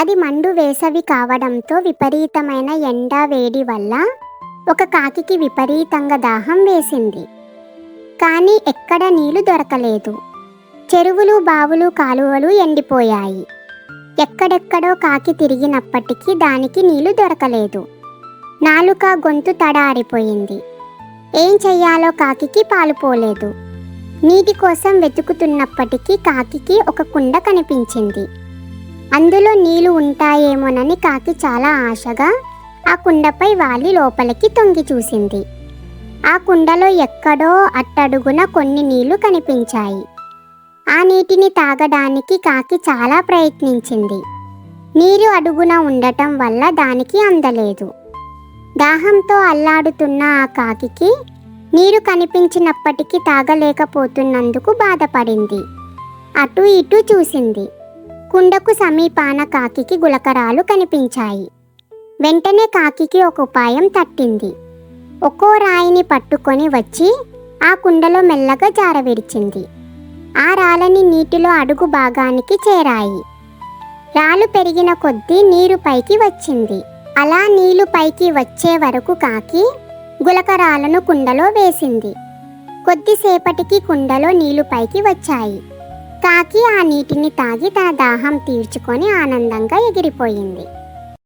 అది మండు వేసవి కావడంతో విపరీతమైన ఎండ వేడి వల్ల ఒక కాకికి విపరీతంగా దాహం వేసింది. కానీ ఎక్కడ నీళ్ళు దొరకలేదు. చెరువులు బావులు కాలువలు ఎండిపోయాయి. ఎక్కడెక్కడో కాకి తిరిగినప్పటికీ దానికి నీళ్ళు దొరకలేదు. నాలుక గొంతు తడారిపోయింది. ఏం చెయ్యాలో కాకికి పాలుపోలేదు నీటి కోసం వెతుకుతున్నప్పటికీ కాకికి ఒక కుండ కనిపించింది. అందులో నీళ్ళు ఉంటాయేమోనని కాకి చాలా ఆశగా ఆ కుండపై వాలి లోపలికి తొంగి చూసింది. ఆ కుండలో ఎక్కడో అట్టడుగున కొన్ని నీళ్ళు కనిపించాయి. ఆ నీటిని తాగడానికి కాకి చాలా ప్రయత్నించింది. నీరు అడుగున ఉండటం వల్ల దానికి అందలేదు. దాహంతో అల్లాడుతున్న ఆ కాకికి నీరు కనిపించినప్పటికీ తాగలేకపోతున్నందుకు బాధపడింది. అటు ఇటు చూసింది. కుండకు సమీపాన కాకికి గులకరాలు కనిపించాయి. వెంటనే కాకికి ఒక ఉపాయం తట్టింది. ఒక్కో రాయిని పట్టుకొని వచ్చి ఆ కుండలో మెల్లగా జారవిడిచింది ఆ రాళ్ళని నీటిలో అడుగు భాగానికి చేరాయి. రాళ్ళు పెరిగిన కొద్దీ నీరు పైకి వచ్చింది. అలా నీళ్ళు పైకి వచ్చే వరకు కాకి గులకరాలను కుండలో వేసింది. కొద్దిసేపటికి కుండలో నీళ్ళు పైకి వచ్చాయి. కాకి ఆ నీటిని తాగి తన దాహం తీర్చుకొని ఆనందంగా ఎగిరిపోయింది.